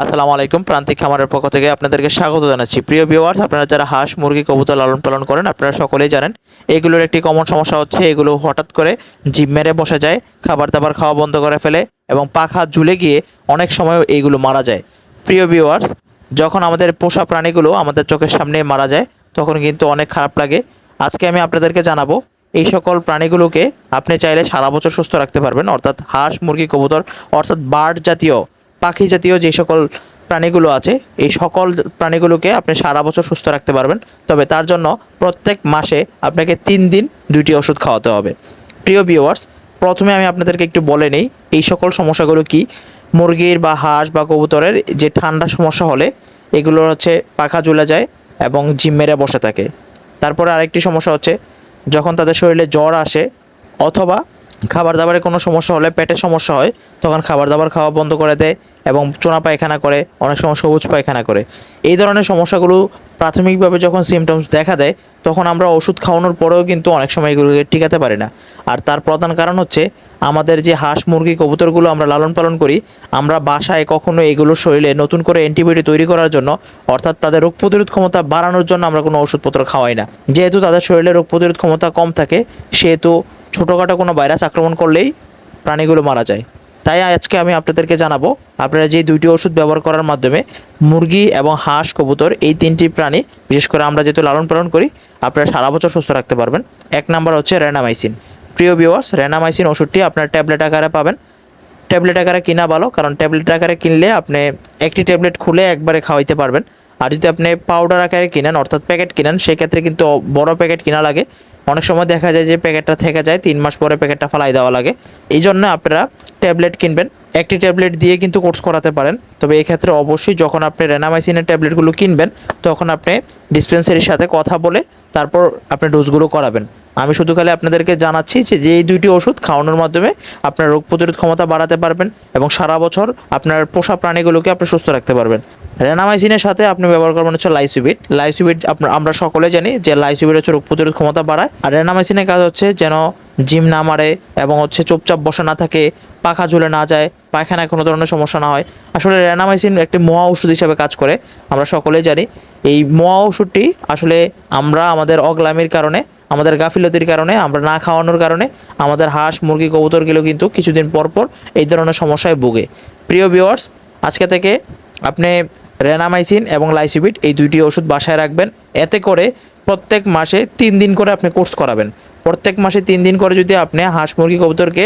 আসসালামু আলাইকুম, প্রান্তিক খামারের পক্ষ থেকে আপনাদেরকে স্বাগত জানাচ্ছি। প্রিয় ভিউয়ার্স আপনারা যারা হাঁস, মুরগি, কবুতর লালন পালন করেন, আপনারা সকলেই জানেন, এগুলোর একটি কমন সমস্যা হচ্ছে এগুলো হঠাৎ করে জিভ মেরে বসে যায় খাবার দাবার খাওয়া বন্ধ করে ফেলে এবং পাখা ঝুলে গিয়ে অনেক সময় এইগুলো মারা যায়। প্রিয় ভিউয়ার্স যখন আমাদের পোষা প্রাণীগুলো আমাদের চোখের সামনে মারা যায়, তখন কিন্তু অনেক খারাপ লাগে। আজকে আমি আপনাদেরকে জানাব, এই সকল প্রাণীগুলোকে আপনি চাইলে সারা বছর সুস্থ রাখতে পারবেন, অর্থাৎ হাঁস, মুরগি, কবুতর, অর্থাৎ বার্ড জাতীয় পাখি জাতীয় যে সকল প্রাণীগুলো আছে, এই সকল প্রাণীগুলোকে আপনি সারা বছর সুস্থ রাখতে পারবেন। তবে তার জন্য প্রত্যেক মাসে আপনাকে তিন দিন দুইটি ওষুধ খাওয়াতে হবে। প্রিয় ভিউয়ার্স প্রথমে আমি আপনাদেরকে একটু বলে নেই, এই সকল সমস্যাগুলো কি? মুরগির বা হাঁস বা কবুতরের যে ঠান্ডা সমস্যা হলে এগুলো হচ্ছে পাখা ঝুলে যায় এবং জিম মেরে বসে থাকে। তারপরে আরেকটি সমস্যা হচ্ছে, যখন তাদের শরীরে জ্বর আসে অথবা খাবার দাবারে কোনো সমস্যা হলে পেটের সমস্যা হয়, তখন খাবার দাবার খাওয়া বন্ধ করে দেয় এবং চোনা পায়খানা করে, অনেক সময় সবুজ পায়খানা করে। এই ধরনের সমস্যাগুলো প্রাথমিকভাবে যখন সিমটমস দেখা দেয়, তখন আমরা ওষুধ খাওয়ানোর পরেও কিন্তু অনেক সময় এগুলোকে টিকাতে পারি না। আর তার প্রধান কারণ হচ্ছে, আমাদের যে হাঁস, মুরগি, কবুতরগুলো আমরা লালন পালন করি, আমরা বাসায় কখনো এগুলোর শরীরে নতুন করে অ্যান্টিবায়োটিক তৈরি করার জন্য, অর্থাৎ তাদের রোগ প্রতিরোধ ক্ষমতা বাড়ানোর জন্য আমরা কোনো ওষুধপত্র খাওয়াই না। যেহেতু তাদের শরীরে রোগ প্রতিরোধ ক্ষমতা কম থাকে, সেহেতু ছোটোখাটো কোনো ভাইরাস আক্রমণ করলেই প্রাণীগুলো মারা যায়। তাই আজকে আমি আপনাদেরকে জানাব, আপনারা যে দুইটি ওষুধ ব্যবহার করার মাধ্যমে মুরগি এবং হাঁস, কবুতর এই তিনটি প্রাণী, বিশেষ করে আমরা যেহেতু লালন পালন করি, আপনারা সারা বছর সুস্থ রাখতে পারবেন। এক নাম্বার হচ্ছে র্যানামাইসিন প্রিয় ভিউয়ার্স র্যানামাইসিন ওষুধটি আপনার ট্যাবলেট আকারে পাবেন। ট্যাবলেট আকারে কিনা ভালো, কারণ ট্যাবলেট আকারে কিনলে আপনি একটি ট্যাবলেট খুলে একবারে খাওয়াইতে পারবেন। আর যদি আপনি পাউডার আকারে কিনেন, অর্থাৎ প্যাকেট কিনেন, সেক্ষেত্রে কিন্তু বড় প্যাকেট কিনা লাগে। অনেক সময় দেখা যায় যে প্যাকেটটা থেকে যায়, তিন মাস পরে প্যাকেটটা ফালাই দেওয়া লাগে। এই জন্য আপনারা ট্যাবলেট কিনবেন। একটি ট্যাবলেট দিয়ে কিন্তু কোর্স করাতে পারেন। তবে এই ক্ষেত্রে অবশ্যই যখন আপনি রেনামাইসিনের ট্যাবলেটগুলো কিনবেন, তখন আপনি ডিসপেন্সারির সাথে কথা বলে তারপর আপনি ডোজগুলো করাবেন। আমি শুধু খালি আপনাদেরকে জানাচ্ছি যে যে এই দুইটি ওষুধ খাওয়ানোর মাধ্যমে আপনার রোগ প্রতিরোধ ক্ষমতা বাড়াতে পারবেন এবং সারা বছর আপনার পোষা প্রাণীগুলোকে আপনি সুস্থ রাখতে পারবেন। রেনামাইসিনের সাথে আপনি ব্যবহার করবেন হচ্ছে লাইসুবিট লাইসুবিট আমরা সকলে জানি যে লাইসুবিট হচ্ছে রোগ প্রতিরোধ ক্ষমতা বাড়ায়। আর রেনামাইসিনের কাজ হচ্ছে যেন জিম না মারে এবং হচ্ছে চুপচাপ বসে না থাকে, পাখা ঝুলে না যায়, পায়খানায় কোনো ধরনের সমস্যা না হয়। আসলে রেনামাইসিন একটি মহা ওষুধ হিসাবে কাজ করে, আমরা সকলেই জানি। এই মহা ওষুধটি আসলে আমরা আমাদের অগ্লামির কারণে, আমাদের গাফিলতির কারণে, আমরা না খাওয়ানোর কারণে, আমাদের হাঁস, মুরগি, কবুতরগুলো কিন্তু কিছুদিন পর পর এই ধরনের সমস্যায় ভোগে। প্রিয় ভিউয়ার্স আজকে থেকে আপনি রেনামাইসিন এবং লাইসিবিট এই দুইটি ওষুধ বাসায় রাখবেন। এতে করে প্রত্যেক মাসে তিন দিন করে আপনি কোর্স করাবেন। প্রত্যেক মাসে তিন দিন করে যদি আপনি হাঁস মুরগি কবুতরকে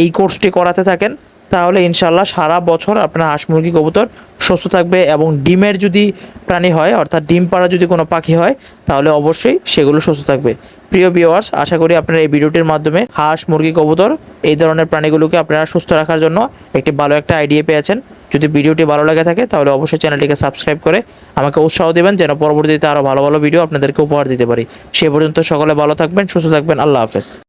এই কোর্সটি করাতে থাকেন, তাহলে ইনশাল্লাহ সারা বছর আপনার হাঁস মুরগি কবুতর সুস্থ থাকবে এবং ডিমের যদি প্রাণী হয়, অর্থাৎ ডিম পাড়া যদি কোনো পাখি হয়, তাহলে অবশ্যই সেগুলো সুস্থ থাকবে। প্রিয় ভিউয়ার্স আশা করি আপনারা এই ভিডিওটির মাধ্যমে হাঁস মুরগি কবুতর এই ধরনের প্রাণীগুলোকে আপনারা সুস্থ রাখার জন্য একটি ভালো একটা আইডিয়া পেয়েছেন। যদি ভিডিওটি ভালো লাগে থাকে, তাহলে অবশ্যই চ্যানেলটিকে সাবস্ক্রাইব করে আমাকে উৎসাহ দেবেন, যেন পরবর্তীতে আরও ভালো ভালো ভিডিও আপনাদেরকে উপহার দিতে পারি। সে পর্যন্ত সকলে ভালো থাকবেন, সুস্থ থাকবেন, আল্লাহ হাফেজ।